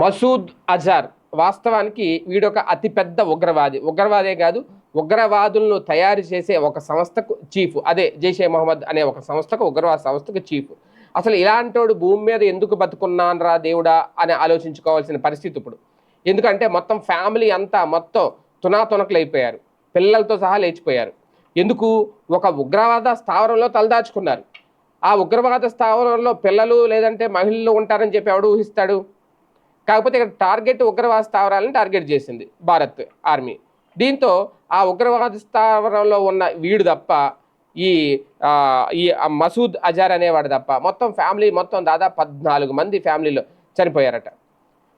మసూద్ అజార్ వాస్తవానికి వీడొక అతిపెద్ద ఉగ్రవాది. ఉగ్రవాదే కాదు ఉగ్రవాదులను తయారు చేసే ఒక సంస్థకు చీఫ్. అదే జైషే మహమ్మద్ అనే ఒక సంస్థకు ఉగ్రవాద సంస్థకు చీఫ్. అసలు ఇలాంటోడు భూమి మీద ఎందుకు బతుకున్నానరా దేవుడా అని ఆలోచించుకోవాల్సిన పరిస్థితి ఇప్పుడు. ఎందుకంటే మొత్తం ఫ్యామిలీ అంతా మొత్తం తునాతునకలు అయిపోయారు పిల్లలతో సహా లేచిపోయారు. ఎందుకు? ఒక ఉగ్రవాద స్థావరంలో తలదాచుకున్నారు. ఆ ఉగ్రవాద స్థావరంలో పిల్లలు లేదంటే మహిళలు ఉంటారని చెప్పి ఎవడు ఊహిస్తాడు? కాకపోతే ఇక్కడ టార్గెట్ ఉగ్రవాద స్థావరాలను టార్గెట్ చేసింది భారత్ ఆర్మీ. దీంతో ఆ ఉగ్రవాద స్థావరంలో ఉన్న వీడు తప్ప ఈ ఈ మసూద్ అజార్ అనేవాడు తప్ప మొత్తం ఫ్యామిలీ మొత్తం దాదాపు పద్నాలుగు మంది ఫ్యామిలీలో చనిపోయారట.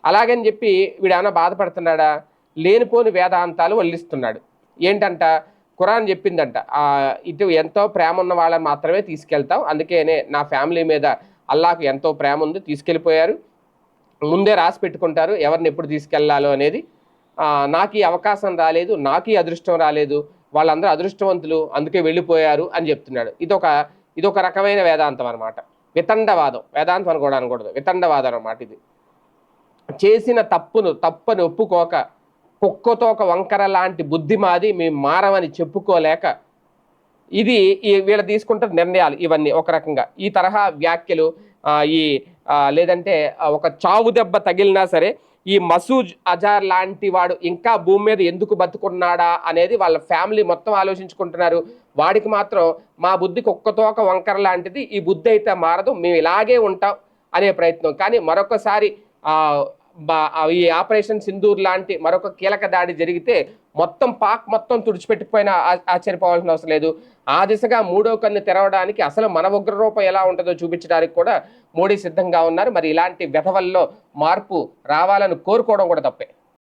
అలాగని చెప్పి వీడు ఏమైనా బాధపడుతున్నాడా? లేనిపోని వేదాంతాలు వల్లిస్తున్నాడు. ఏంటంట? ఖురాన్ చెప్పిందంట. ఇటు ఎంతో ప్రేమ ఉన్న వాళ్ళని మాత్రమే తీసుకెళ్తాం. అందుకేనే నా ఫ్యామిలీ మీద అల్లాకు ఎంతో ప్రేమ ఉంది. తీసుకెళ్ళిపోయారు. ముందే రాసి పెట్టుకుంటారు. ఎవరిని ఎప్పుడు తీసుకెళ్ళాలో అనేది నాకు ఈ అవకాశం రాలేదు నాకు ఈ అదృష్టం రాలేదు వాళ్ళందరూ అదృష్టవంతులు అందుకే వెళ్ళిపోయారు అని చెప్తున్నాడు. ఇదొక ఇదొక రకమైన వేదాంతం అనమాట వితండవాదం. వేదాంతం అని కూడా అనకూడదు వితండవాదం అనమాట ఇది. చేసిన తప్పును తప్పని ఒప్పుకోక కుక్కతో ఒక వంకర లాంటి బుద్ధి మాది మేము మారమని చెప్పుకోలేక ఇది వీళ్ళ వీళ్ళు తీసుకుంటున్న నిర్ణయాలు ఇవన్నీ ఒక రకంగా. ఈ తరహా వ్యాఖ్యలు ఈ లేదంటే ఒక చావు దెబ్బ తగిలినా సరే ఈ మసూజ్ అజార్ లాంటి వాడు ఇంకా భూమి మీద ఎందుకు బతుకున్నాడా అనేది వాళ్ళ ఫ్యామిలీ మొత్తం ఆలోచించుకుంటున్నారు. వాడికి మాత్రం మా బుద్ధికి ఒక్కతోక వంకర లాంటిది ఈ బుద్ధి అయితే మారదు మేము ఇలాగే ఉంటాం అనే ప్రయత్నం. కానీ మరొకసారి ఈ ఆపరేషన్ సింధూర్ లాంటి మరొక కీలక దాడి జరిగితే మొత్తం పాక్ మొత్తం తుడిచిపెట్టిపోయినా ఆ- ఆశ్చర్యపోవాల్సిన అవసరం లేదు. ఆ దిశగా మూడో కన్ను తెరవడానికి అసలు మన ఉగ్రరూపం ఎలా ఉంటుందో చూపించడానికి కూడా మోడీ సిద్ధంగా ఉన్నారు. మరి ఇలాంటి వ్యధవల్లో మార్పు రావాలని కోరుకోవడం కూడా తప్పే.